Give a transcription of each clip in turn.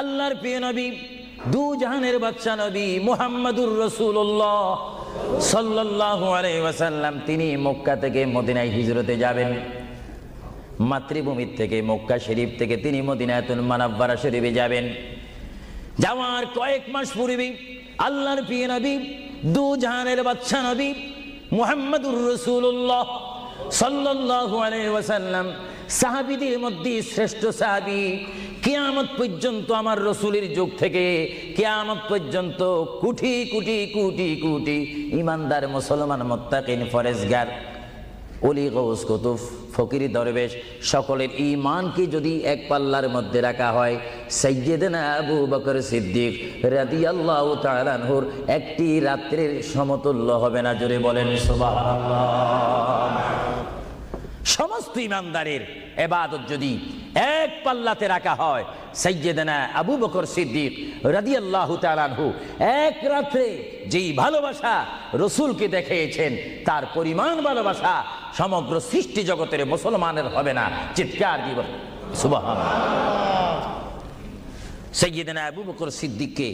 আল্লাহর প্রিয় নবী, দু জাহানের বাচ্চা নবী মুহাম্মাদুর রসুল্লাহ সাল্লাল্লাহু আলাইহি ওয়াসাল্লাম, তিনি মক্কা থেকে মদিনায় হিজরতে যাবেন। মাতৃভূমির থেকে, মক্কা শরীফ থেকে তিনি মদিনাতুল মানাব্বারা শরীফে যাবেন। যাওয়ার কয়েক মাস পূর্বে আল্লাহর প্রিয় নবী, দু জাহানের বাচ্চা নবী মুহাম্মাদুর রসুল্লাহ সাল্লাল্লাহু আলাইহি ওয়াসাল্লাম, সাহাবীদের মধ্যে শ্রেষ্ঠ সাহাবী কিয়ামত পর্যন্ত আমার রসুলের যুগ থেকে কেয়ামত পর্যন্ত কোটি কুটি কোটি কুটি ইমানদার মুসলমান মোত্তাকিন, ফরেজগার অলি গৌস কুতুফ ফকিরি দরবেশ, সকলের ইমানকে যদি এক পাল্লার মধ্যে রাখা হয় সৈয়দনা আবু বকর সিদ্দিক রাদিয়াল্লাহু তাআলা আনহুর একটি রাত্রের সমতুল্য হবে না, জোরে বলেন সুবহানাল্লাহ। সমস্ত ইমানদারের এবাদত যদি এক পাল্লাতে রাখা হয়। সৈয়দনা আবু বকর সিদ্দিক রাদিয়াল্লাহু তাআলাহু এক রাত্রে যেই ভালোবাসা রসুলকে দেখিয়েছেন, তার পরিমাণ ভালোবাসা সমগ্র সৃষ্টি জগতের মুসলমানের হবে না। চিৎকার দিব সুবহানাল্লাহ। সৈয়দনা আবু বকর সিদ্দিককে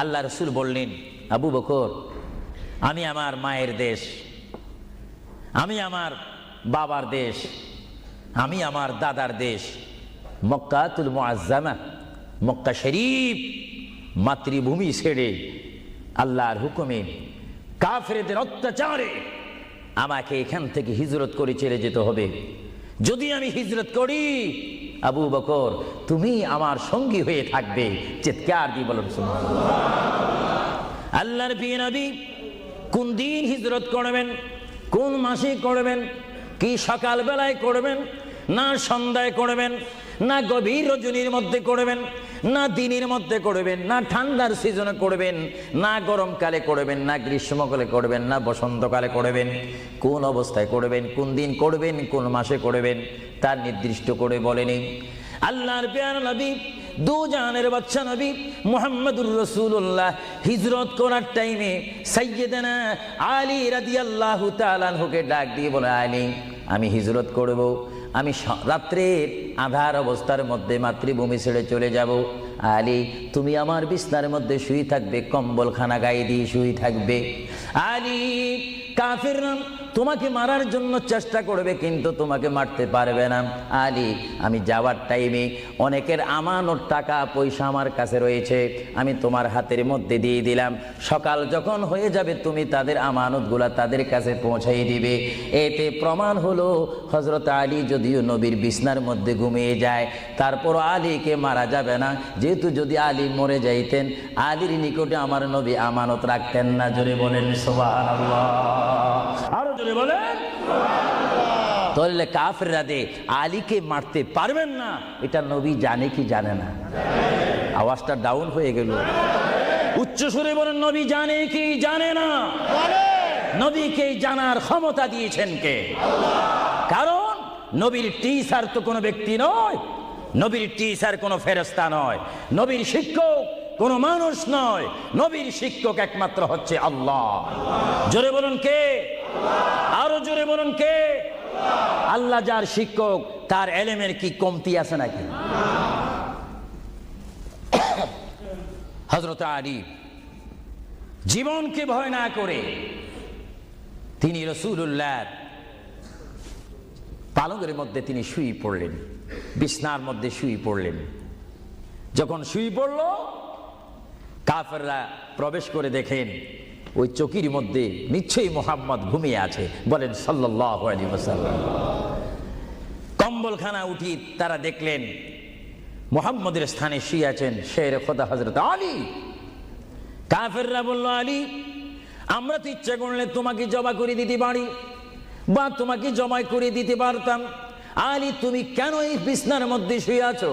আল্লাহ রসুল বললেন, আবু বকর, আমি আমার মায়ের দেশ, আমি আমার বাবার দেশ আমি আমার দাদার দেশ, মক্কাতুল মুআজ্জামা, মক্কা শরীফ মাতৃভূমি ছেড়ে আল্লাহর হুকুমে কাফেরদের অত্যাচারে আমাকে এখান থেকে হিজরত করে চলে যেতে হবে যদি আমি হিজরত করি, আবু বকর, তুমি আমার সঙ্গী হয়ে থাকবে চিৎকার দিয়ে বলুন। আল্লাহর প্রিয় নবী, কোন দিন হিজরত করবেন, কোন মাসে করবেন কি সকাল বেলায় করবেন? না সন্ধ্যায় করবেন? না গভীর রজনীর মধ্যে করবেন? না দিনের মধ্যে করবেন? না ঠান্ডার সিজনে করবেন? না গরমকালে করবেন? না গ্রীষ্মকালে করবেন? না বসন্তকালে করবেন? কোন অবস্থায় করবেন? কোন দিন করবেন? কোন মাসে করবেন? তার নির্দিষ্ট করে বলেনি আল্লাহর পেয়ার নবী দু জাহানের বাচ্চা নবী মুহাম্মদুর রসুল্লাহ হিজরত করার টাইমে সাইয়েদানা আলী রাদিয়াল্লাহু তাআলাহুকে ডাক দিয়ে বলে, আলী আমি হিজরত করব, আমি রাত্রের আধার অবস্থার মধ্যে মাতৃভূমি ছেড়ে চলে যাব। আলি, তুমি আমার বিছনার মধ্যে শুয়ে থাকবে, কম্বলখানা গায়ে দিয়ে শুয়ে থাকবে। আলি, কাফির তোমাকে মারার জন্য চেষ্টা করবে, কিন্তু তোমাকে মারতে পারবে না। আলী, আমি যাওয়ার টাইমে অনেকের আমানত টাকা পয়সা আমার কাছে রয়েছে, আমি তোমার হাতের মধ্যে দিয়ে দিলাম। সকাল যখন হয়ে যাবে, তুমি তাদের আমানতগুলা তাদের কাছে পৌঁছাই দিবে। এতে প্রমাণ হলো হজরত আলী যদিও নবীর বিছনার মধ্যে ঘুমিয়ে যায় তারপর আলীকে মারা যাবে না। যেহেতু যদি আলী মরে যাইতেন, আলীর নিকটে আমার নবী আমানত রাখতেন না, জোরে বলেন সুবহানাল্লাহ। আরও জোরে বলেন। তাহলে কাফেররা দে, আলীকে মারতে পারবেন না। এটা নবী জানে কি জানে না। আওয়াজটা ডাউন হয়ে গেল। উচ্চ সুরে বলেন, নবী জানে কি জানে না? নবীকে জানার ক্ষমতা দিয়েছেন কে? কারণ নবীর টিচার তো কোনো ব্যক্তি নয়। নবীর টিচার কোনো ফেরস্তা নয়। নবীর শিক্ষক কোনো মানুষ নয়। নবীর শিক্ষক একমাত্র হচ্ছে আল্লাহ। জোরে বলুন কে? আরও জোরে বলুন কে? আল্লাহ যার শিক্ষক, তার এলেমের কি কমতি আছে নাকি? হজরত আলী জীবনকে ভয় না করে তিনি রসুল্লাহ পালঙ্গের মধ্যে তিনি শুয়ে পড়লেন, বিছনার মধ্যে শুয়ে পড়লেন। যখন শুয়ে পড়ল, কাফেররা প্রবেশ করে দেখেন ওই চকির মধ্যে নিশ্চয়ই মোহাম্মদ ঘুমিয়ে আছে। বলেন সাল্লাহ ওসাল্লাম কম্বলখানা উঠি, তারা দেখলেন মোহাম্মদের স্থানে শুয়ে আছেন শের খোদা হজরত আলী। কাফেররা বলল, আলী, আমরা তো ইচ্ছা করলে তোমাকে জমা করে দিতে পারি বা তোমাকে জমা করে দিতে পারতাম। আলী, তুমি কেন এই বিছনার মধ্যে শুয়ে আছো?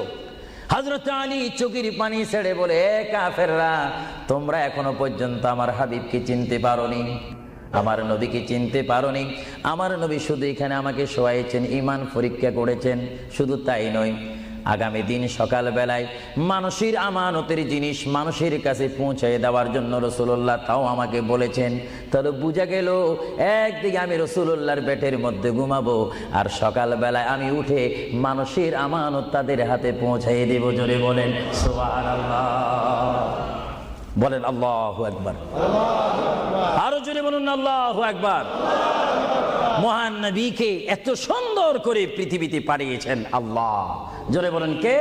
হজরত আলী চোখের পানি ছেড়ে বলে, "এ কাফেররা, তোমরা এখনও পর্যন্ত আমার হাবিবকে চিনতে পারোনি, আমার নবীকে চিনতে পারোনি। আমার নবী শুধু এখানে আমাকে শোয়াইছেন ইমান পরীক্ষা করেছেন, শুধু তাই নয়। আগামী দিন সকালবেলায় মানুষের আমানতের জিনিস মানুষের কাছে পৌঁছে দেওয়ার জন্য রসুল্লাহ তাও আমাকে বলেছেন। তাহলে বুঝা গেল, একদিকে আমি রসুল্লাহর পেটের মধ্যে ঘুমাবো আর সকালবেলায় আমি উঠে মানুষের আমানত তাদের হাতে পৌঁছাই দেব, জোরে বলেন বলেন, আল্লাহ একবার আরও জোরে বলুন, আল্লাহ একবার মহান নবীকে এত সুন্দর করে পৃথিবীতে পাঠিয়েছেন আল্লাহ। জোরে বলেন কে?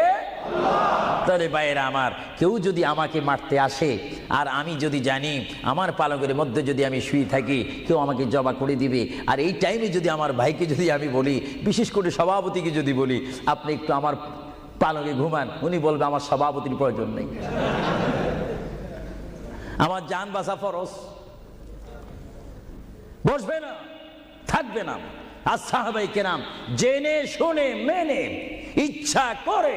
তাহলে বাইরে আমার, কেউ যদি আমাকে মারতে আসে, আর আমি যদি জানি আমার পালকের মধ্যে যদি আমি শুয়ে থাকি, কেউ আমাকে জবা করে দিবে। আর এই টাইমে যদি আমার ভাইকে যদি আমি বলি, বিশেষ করে সভাপতিকে যদি বলি, আপনি একটু আমার পালকে ঘুমান, উনি বলবে আমার সভাপতির প্রয়োজন নেই। আমার জান বাসা ফরস বসবে না। থাকবে না। আর সাহাবাই কেরাম জেনে, শুনে, মেনে, ইচ্ছা করে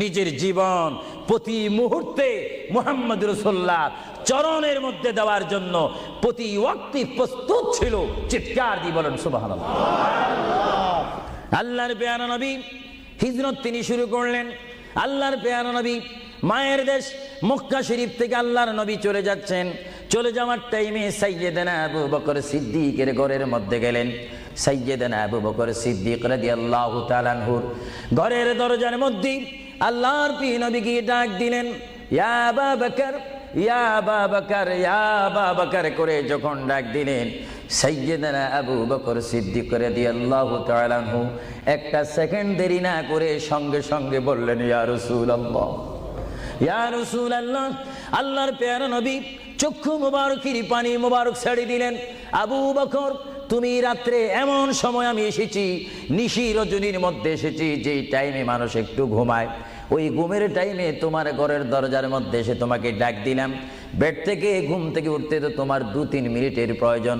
নিজের জীবন প্রতি মুহূর্তে মোহাম্মদ রসোল্লাহ চরণের মধ্যে দেওয়ার জন্য প্রতি ওয়াক্তি প্রস্তুত ছিল। চিৎকার দিয়ে বলেন সুবাহ আল্লাহর পেয়ারা নবী হিজরত তিনি শুরু করলেন। আল্লাহর পেয়ারা নবী মায়ের দেশ মক্কা শরীফ থেকে আল্লাহর নবী চলে যাচ্ছেন। চলে যাওয়ার টাইমে সাইয়েদেনা আবু বকর সিদ্দিকের ঘরের মধ্যে গেলেন। সাইয়েদেনা আবু বকর সিদ্দিক রাদিয়াল্লাহু তাআলাহুর ঘরের দরজার মধ্যে আল্লাহর পি নবী গিয়ে ডাক দিলেন, ইয়া আবা বকর, ইয়া আবা বকর, ইয়া আবা বকর করে যখন ডাক দিলেন, সাইয়েদানা আবু বকর সিদ্দিক রাদিয়াল্লাহু তাআলা আনহু একটা সেকেন্ড দেরি না করে সঙ্গে সঙ্গে বললেন, ইয়া রসুল রাসূলুল্লাহ, ইয়া রাসূলুল্লাহ, আল্লাহর পেয়ারা নবী চক্ষু মুবারকের পানি মোবারক ছেড়ে দিলেন। আবু বকর, তুমি রাত্রে এমন সময় আমি এসেছি, নিশি রজনীর মধ্যে এসেছি, যেই টাইমে মানুষ একটু ঘুমায়। ওই ঘুমের টাইমে তোমার ঘরের দরজার মধ্যে এসে তোমাকে ডাক দিলাম। বেড থেকে ঘুম থেকে উঠতে তো তোমার দু তিন মিনিটের প্রয়োজন।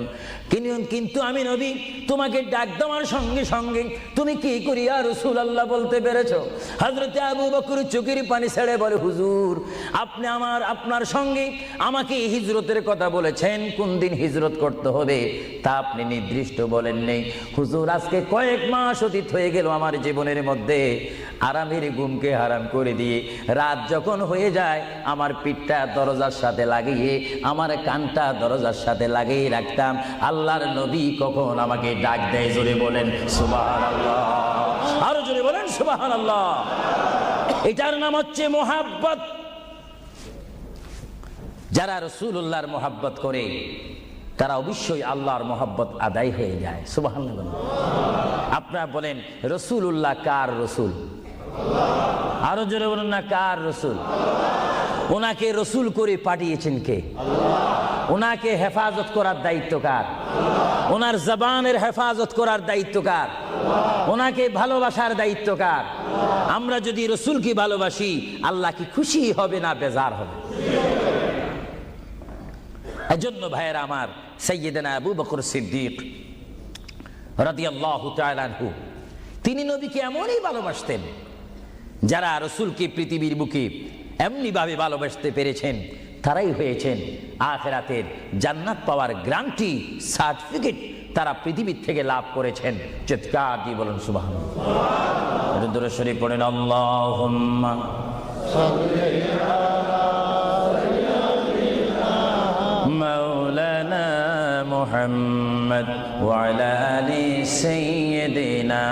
কিন্তু আমি নবী, তোমাকে ডাক দেওয়ার সঙ্গে সঙ্গে তুমি কি করিয়া রসুল আল্লাহ বলতে পেরেছ? হজরতে আবু বকর চোখের পানি ছেড়ে বলে, হুজুর, আপনি আমার, আপনার সঙ্গে আমাকে হিজরতের কথা বলেছেন, কোন দিন হিজরত করতে হবে তা আপনি নির্দিষ্ট বলেন নেই। হুজুর, আজকে কয়েক মাস অতীত হয়ে গেল আমার জীবনের মধ্যে, আরামের ঘুমকে হারাম করে দিয়ে। রাত যখন হয়ে যায়, আমার পিঠটা দরজার সাথে লাগিয়ে, আমার কানটা দরজার সাথে লাগিয়ে রাখতাম। আল্লাহর নবী কখন আমাকে ডাক দেয়, জোরে বলেন সুবাহ আরও জোরে বলেন সুবাহ আল্লাহ এটার নাম হচ্ছে মোহাব্বত। যারা রসুল্লাহর মোহাব্বত করে, তারা অবশ্যই আল্লাহর মোহাব্বত আদায় হয়ে যায়। সুবাহ আপনারা বলেন রসুল উল্লাহ কার রসুল? আরও জোরে বলুন না, কার রসুল? ওনাকে রসুল করে পাঠিয়েছেন কে? ওনাকে হেফাজত করার দায়িত্ব কার? ওনার জবানের হেফাজত করার দায়িত্ব কার? ওনাকে ভালোবাসার দায়িত্ব কার? আমরা যদি রসুলকে ভালোবাসি, আল্লাহ কি খুশি হবে না বেজার হবে? এজন্য ভাইয়েরা আমার সৈয়দনা আবু বকর সিদ্দিক রাদিয়াল্লাহু তাআলা আনহু, তিনি নবীকে এমনই ভালোবাসতেন, যারা রসুলকে পৃথিবীর বুকে এমনিভাবে ভালোবাসতে পেরেছেন তারাই হয়েছেন আখেরাতের জান্নাত পাওয়ার গ্রান্টি সার্টিফিকেট তারা পৃথিবীর থেকে লাভ করেছেন চিৎকার দিয়ে বলুন সুবাহ শরীফ পড়েন আল্লাহুম্মা مولانا محمد وعلى ال سيدنا